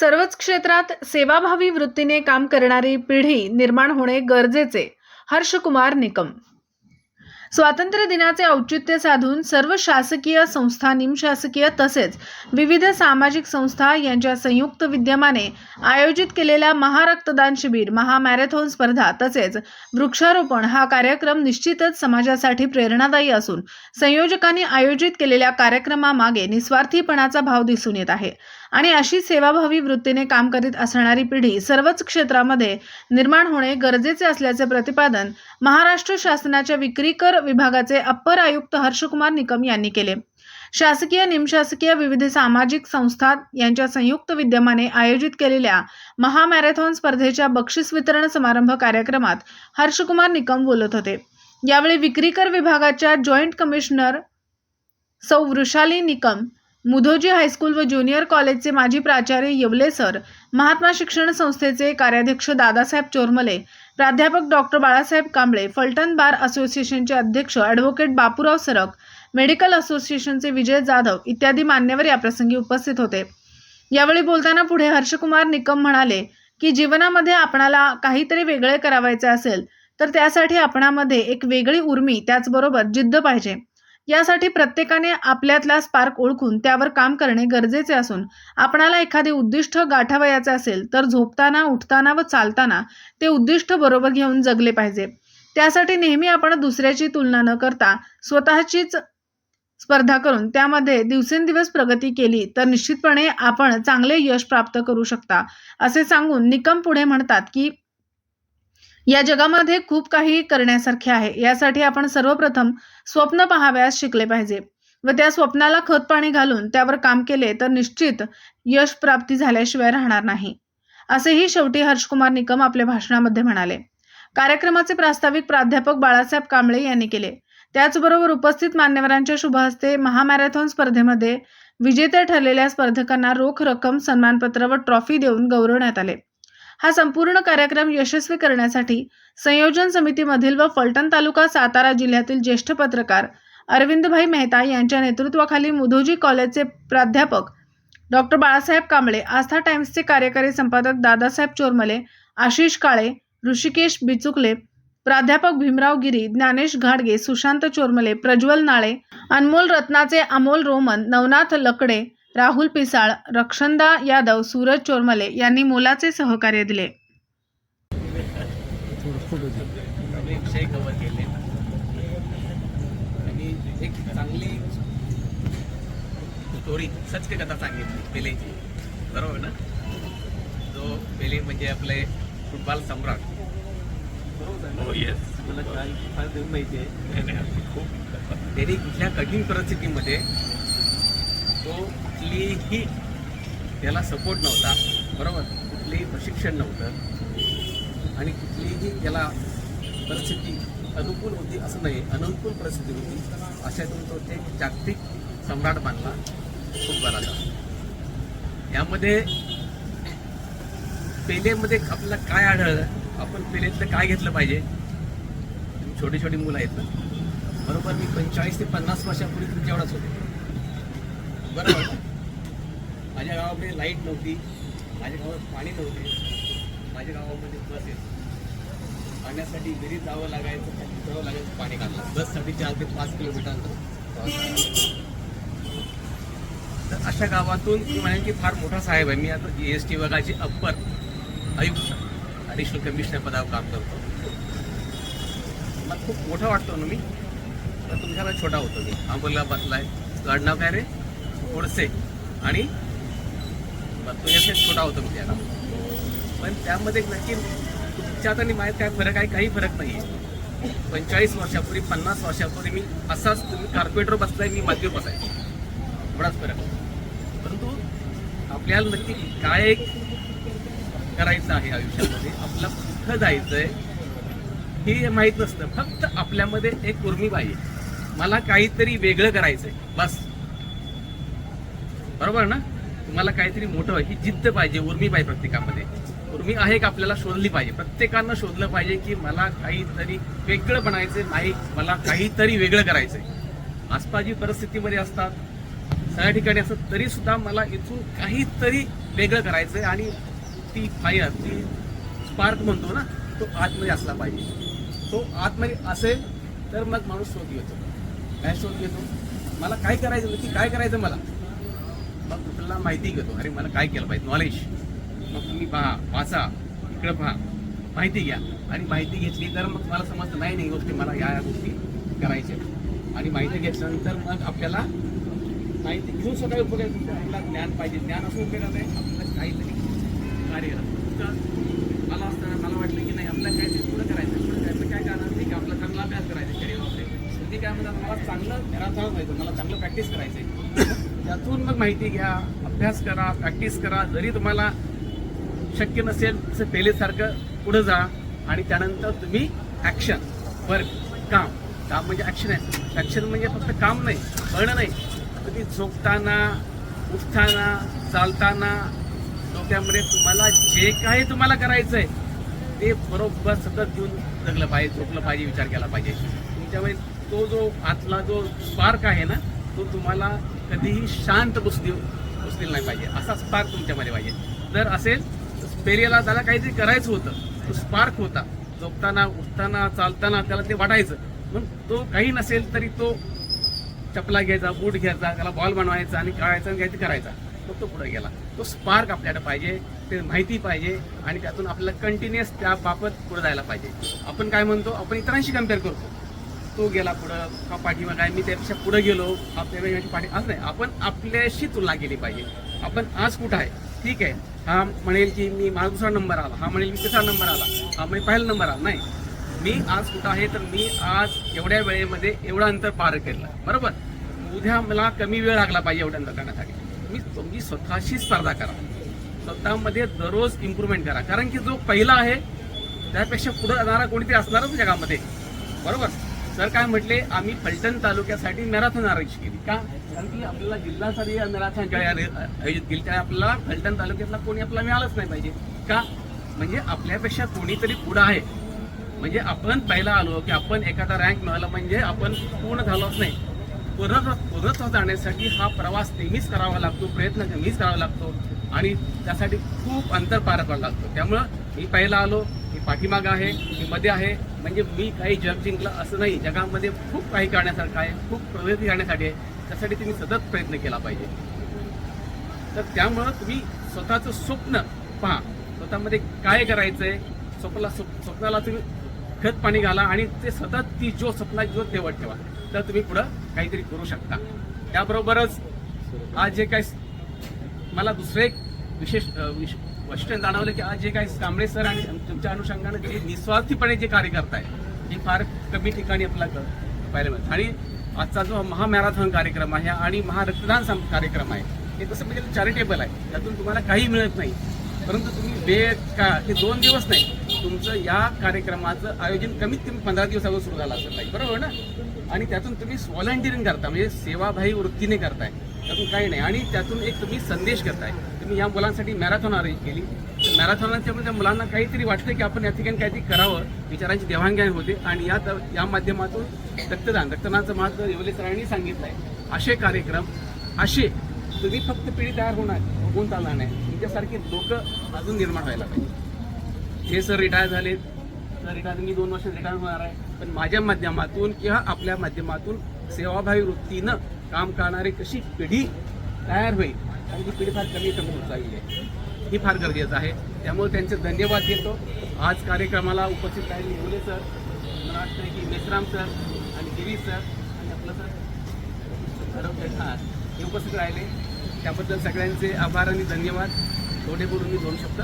सर्वच क्षेत्रात सेवाभावी वृत्तीने काम करणारी पिढी निर्माण होणे गरजेचे हर्षकुमार निकम. स्वातंत्र्य दिनाचे औचित्य साधून सर्व शासकीय संस्था निमशासकीय तसेच विविध सामाजिक संस्था यांच्या संयुक्त विद्यमाने आयोजित केलेल्या महारक्तदान शिबिर महामॅरेथॉन स्पर्धा तसेच वृक्षारोपण हा कार्यक्रम निश्चितच समाजासाठी प्रेरणादायी असून संयोजकांनी आयोजित केलेल्या कार्यक्रमामागे निस्वार्थीपणाचा भाव दिसून येत आहे. आणि अशी सेवाभावी वृत्तीने काम करीत असणारी पिढी सर्वच क्षेत्रामध्ये निर्माण होणे गरजेचे असल्याचे प्रतिपादन महाराष्ट्र शासनाच्या विक्रीकर विभागाचे अप्पर आयुक्त हर्षकुमार निकम यांनी केले. शासकीय निमशासकीय विविध सामाजिक संस्था यांच्या संयुक्त विद्यमाने आयोजित केलेल्या महामॅरेथॉन स्पर्धेच्या बक्षीस वितरण समारंभ कार्यक्रमात हर्षकुमार निकम बोलत होते. यावेळी विक्रीकर विभागाच्या जॉईंट कमिशनर सौ वृषाली निकम मुधोजी हायस्कूल व ज्युनियर कॉलेजचे माजी प्राचार्य येवले सर महात्मा शिक्षण संस्थेचे कार्याध्यक्ष दादासाहेब चोरमले प्राध्यापक डॉक्टर बाळासाहेब कांबळे फलटण बार असोसिएशनचे अध्यक्ष ॲडव्होकेट बापूराव सरक मेडिकल असोसिएशनचे विजय जाधव इत्यादी मान्यवर याप्रसंगी उपस्थित होते. यावेळी बोलताना पुढे हर्षकुमार निकम म्हणाले की जीवनामध्ये आपणाला काहीतरी वेगळे करावायचे असेल तर त्यासाठी आपणामध्ये एक वेगळी उर्मी त्याचबरोबर जिद्द पाहिजे. यासाठी प्रत्येकाने आपल्यातला स्पार्क ओळखून त्यावर काम करणे गरजेचे असून आपणाला एखादे उद्दिष्ट गाठावयाचे असेल तर झोपताना उठताना व चालताना ते उद्दिष्ट बरोबर घेऊन जगले पाहिजे. त्यासाठी नेहमी आपण दुसऱ्याची तुलना न करता स्वतःचीच स्पर्धा करून त्यामध्ये दिवसेंदिवस प्रगती केली तर निश्चितपणे आपण चांगले यश प्राप्त करू शकता. असे सांगून निकम पुढे म्हणतात की या जगामध्ये खूप काही करण्यासारखे आहे. यासाठी आपण सर्वप्रथम स्वप्न पाहाव्यास शिकले पाहिजे. व त्या स्वप्नाला खत पाणी घालून त्यावर काम केले तर निश्चित यश प्राप्ती झाल्याशिवाय राहणार नाही. असेही शेवटी हर्षकुमार निकम आपल्या भाषणामध्ये म्हणाले. कार्यक्रमाचे प्रास्ताविक प्राध्यापक बाळासाहेब कांबळे यांनी केले. त्याचबरोबर उपस्थित मान्यवरांच्या शुभहस्ते महामॅरेथॉन स्पर्धेमध्ये विजेते ठरलेल्या स्पर्धकांना रोख रक्कम सन्मानपत्र व ट्रॉफी देऊन गौरवण्यात आले. हा संपूर्ण कार्यक्रम यशस्वी करण्यासाठी संयोजन समितीमधील व फलटण तालुका सातारा जिल्ह्यातील ज्येष्ठ पत्रकार अरविंदभाई मेहता यांच्या नेतृत्वाखाली मुधोजी कॉलेजचे प्राध्यापक डॉक्टर बाळासाहेब कांबळे आस्था टाइम्सचे कार्यकारी संपादक दादासाहेब चोरमले आशिष काळे ऋषिकेश बिचुकले प्राध्यापक भीमराव गिरी ज्ञानेश घाडगे सुशांत चोरमले प्रज्वल नाळे अनमोल रत्नाचे अमोल रोमन नवनाथ लकडे राहुल पिसाळ रक्षंदा यादव सूरज चोरमले यांनी मोलाचे सहकार्य दिले. विषय कव्हर केले आणि एक चांगली स्टोरी सत्य कथा सांगितली पेलेची. बरोबर ना? जो पेले म्हणजे आपले फुटबॉल सम्राट. हो येस मला काय फार देऊन माहिती आहे. खूप. त्यांनी कुठल्या कठीण परिस्थितीमध्ये तो कुठलीही त्याला सपोर्ट नव्हता बरोबर? कुठलेही प्रशिक्षण नव्हतं. आणि कुठलीही त्याला परिस्थिती अनुकूल होती असं नाही अनुकूल परिस्थिती होती. अशातून तो ते जागतिक सम्राट मानला फुटबॉलाचा यामध्ये पेलेमध्ये आपल्याला काय आढळलं? आपण पेलेतलं काय घेतलं पाहिजे? छोटी छोटी मुलं आहेत ना. बरोबर मी पंचेचाळीस ते पन्नास वर्षापूर्वी तुमच्या एवढाच होते. बरोबर? माझ्या गावामध्ये लाइट नव्हती माझ्या गावात पाणी नव्हते माझ्या गावामध्ये बस पाण्यासाठी विहिरीत जावं लागायचं खाली उतरावं लागायचं पाणी काढलं बससाठी चार ते पाच किलोमीटर तर अशा गावातून मी म्हणेन की फार मोठा साहेब आहे. मी आता जी एस टी विभागाचे अप्पर आयुक्त ॲडिशनल कमिशनर पदावर काम करतो. मला खूप मोठा वाटतो ना मी तर तुमच्याला छोटा होतो मी. आंबोला बसलाय. आहे नाव काय रे? गोडसे आणि बरं, एफेक्ट छोटा होतो त्याला पण त्यामध्ये नक्की तुमच्यात आणि माझ्यात काय फरक आहे काही फरक नाही आहे पंचेचाळीस वर्षापूर्वी पन्नास वर्षापूर्वी मी असाच तुम्ही कार्पेटवर बसलाय मी मातीवर बसायचो एवढाच फरक. परंतु आपल्याला नक्की काय करायचं आहे आयुष्यामध्ये आपलं कुठं जायचं आहे हे माहीत नसतं. फक्त आपल्यामध्ये एक उर्मी पाहिजे मला काहीतरी वेगळं करायचंय. बस. बरोबर ना? मला काहीतरी मोठं ही जिद्द पाहिजे उर्मी पाहिजे प्रत्येकामध्ये. उर्मी आहे का आपल्याला शोधली पाहिजे? प्रत्येकानं शोधलं पाहिजे की मला काहीतरी वेगळं बनायचं नाही मला काहीतरी वेगळं करायचंय. आसपासची परिस्थितीमध्ये असतात. सगळ्या ठिकाणी असतात तरी सुद्धा मला इथून काहीतरी वेगळं करायचं आहे आणि ती फायर ती स्पार्क म्हणतो ना तो आतमध्ये असला पाहिजे. तो आतमध्ये असेल तर मग माणूस शोध घेतो. काय शोध घेतो? मला काय करायचं की काय करायचं मला? मग कुठला माहिती घेतो? अरे मला काय केलं पाहिजे? नॉलेज मग तुम्ही पहा वाचा इकडं पहा. माहिती घ्या. आणि माहिती घेतली तर मग तुम्हाला समजतं नाही नाही गोष्टी मला या या गोष्टी करायच्या आणि माहिती घेतल्यानंतर मग आपल्याला माहिती घेऊन स्वतः उपयोग आहे. आपल्याला ज्ञान पाहिजे. ज्ञान असं उपयोग आहे आपल्याला काहीतरी कार्य मला असताना मला वाटलं की नाही आपल्याला काहीतरी पुढं करायचं पुढं करायचं काय करणार नाही की आपला चांगला अभ्यास करायचा करिअर वगैरे ते काय म्हणतात मला चांगलं मॅरेथॉन व्हायचं मला चांगलं प्रॅक्टिस करायचं आहे. त्यातून मग माहिती घ्या अभ्यास करा प्रॅक्टिस करा. जरी तुम्हाला शक्य नसेल तसं पहिलेसारखं पुढं जा आणि त्यानंतर तुम्ही ॲक्शन वर्क काम. काम म्हणजे ॲक्शन आहे. ॲक्शन म्हणजे फक्त काम नाही कळणं नाही. तुम्ही झोपताना उठताना चालताना डोक्यामध्ये तुम्हाला जे काही तुम्हाला करायचं आहे ते बरोबर सतत घेऊन जगलं पाहिजे झोपलं पाहिजे विचार केला पाहिजे. तुमच्यामुळे तो जो आतला जो स्पार्क आहे ना तो तुम्हाला कधीही शांत बसली बसलेलं नाही पाहिजे. असा स्पार्क तुमच्यामध्ये पाहिजे. जर असेल तर पेरियाला त्याला काहीतरी करायचं होतं. तो स्पार्क होता. झोपताना उठताना चालताना त्याला ते वाटायचं. मग तो काही नसेल तरी तो चपला घ्यायचा बूट घ्यायचा त्याला बॉल बनवायचा आणि काढायचा आणि काहीतरी करायचा. मग तो पुढे गेला. तो स्पार्क आपल्याकडे पाहिजे ते माहिती पाहिजे आणि त्यातून आपल्याला कंटिन्युअस त्याबाबत पुढे जायला पाहिजे. आपण काय म्हणतो? आपण इतरांशी कंपेअर करतो. तो गेला पुढं का पाठीमाग आहे मी त्यापेक्षा पुढं गेलो आपल्या पाठी असं नाही आपण आपल्याशी तुलना केली पाहिजे. आपण आज कुठं आहे? ठीक आहे. हा म्हणेल की मी माझा दुसरा नंबर आला. हा म्हणेल मी तिसरा नंबर आला. हा म्हणजे पहिला नंबर आला. नाही. मी आज कुठं आहे? तर मी आज एवढ्या वेळेमध्ये एवढं अंतर पार केलं. बरोबर? उद्या मला कमी वेळ लागला पाहिजे एवढं अंतर करण्यासाठी. मी तुम्ही स्वतःशी स्पर्धा करा. स्वतःमध्ये दररोज इम्प्रूव्हमेंट करा. कारण की जो पहिला आहे त्यापेक्षा पुढे जाणारा कोणीतरी असणारच जगामध्ये बरोबर? सर काय म्हटले आम्ही फलटण तालुक्यासाठी मॅरेथॉन आयोजित केली. का? कारण की आपल्याला जिल्हास्तरीय मॅरेथॉन ज्या आयोजित केली त्या आपल्याला फलटण तालुक्यातला कोणी आपल्याला मिळालंच नाही पाहिजे. का? म्हणजे आपल्यापेक्षा कोणीतरी पुढं आहे. म्हणजे आपण पहिला आलो की आपण एखादा रँक मिळाला म्हणजे आपण पूर्ण झालोच नाही. पूर्ण पूर्णत्व जाण्यासाठी हा प्रवास नेहमीच करावा लागतो प्रयत्न नेहमीच करावा लागतो. आणि त्यासाठी खूप अंतर पार करावं लागतं. त्यामुळं मी पहिला आलो मी पाठीमागं आहे मी मध्ये आहे. म्हणजे मी काही जग जिंकलं असं नाही. जगामध्ये खूप काही करण्यासारखं आहे खूप प्रगती करण्यासाठी आहे. त्यासाठी तुम्ही सतत प्रयत्न केला पाहिजे. तर त्यामुळं तुम्ही स्वतःचं स्वप्न पहा. स्वतःमध्ये काय करायचं आहे स्वप्नाला स्वप्नाला तुम्ही खत पाणी घाला आणि ते सतत ती जो स्वप्ना जो तेवट ठेवा. तर तुम्ही पुढं काहीतरी करू शकता. त्याबरोबरच आज जे काही मला दुसरं एक विशेष विश वैशिष्ट्य जाणवलं की आज जे काही कांबळे सर आणि तुमच्या अनुषंगाने जे निस्वार्थीपणे जे कार्य करताय हे फार कमी ठिकाणी आपल्याला क- पाहायला मिळतं. आणि आजचा जो महामॅरेथॉन कार्यक्रम आहे आणि महारक्तदान कार्यक्रम आहे हे कसं म्हणजे चॅरिटेबल आहे. त्यातून तुम्हाला काही मिळत नाही. परंतु तुम्ही वेळ का हे दोन दिवस नाही तुमचं या कार्यक्रमाचं आयोजन कमीत कमी पंधरा दिवसावर सुरू झालं असेल नाही बरोबर ना? आणि त्यातून तुम्ही व्हॉलंटिअरिंग करता म्हणजे सेवाभावी वृत्तीने करताय. त्यातून काही नाही. आणि त्यातून एक तुम्ही संदेश करताय तुम्ही या मुलांसाठी मॅरेथॉन अरेंज केली. तर मॅरेथॉनच्या त्या मुलांना काहीतरी वाटतं की आपण या ठिकाणी काहीतरी करावं. विचारांची देवाणघेवाण होते. आणि या या माध्यमातून रक्तदान रक्तदानाचं महत्त्व येवले सरांनी सांगितलं आहे असे कार्यक्रम असे तुम्ही फक्त पिढी तयार होणार होऊन चालणार नाही. तुमच्यासारखी लोक अजून निर्माण व्हायला पाहिजे. हे सर रिटायर झालेत. सर रिटायर मी दोन वर्ष रिटायर होणार आहे. पण माझ्या माध्यमातून किंवा आपल्या माध्यमातून सेवाभावी वृत्तीनं काम करणारी कशी पिढी तयार होईल? आणि ही पिढी फार कमी कमी होत चालली आहे. ही फार गरजेचं आहे. त्यामुळे त्यांचे धन्यवाद देतो आज कार्यक्रमाला उपस्थित राहिले मुले सर मला वाटतं की मेश्राम सर आणि गिरी सर आणि आपलं सर हां हे उपस्थित राहिले. त्याबद्दल सगळ्यांचे आभार आणि धन्यवाद. थोडे बोलून मी दोन शब्द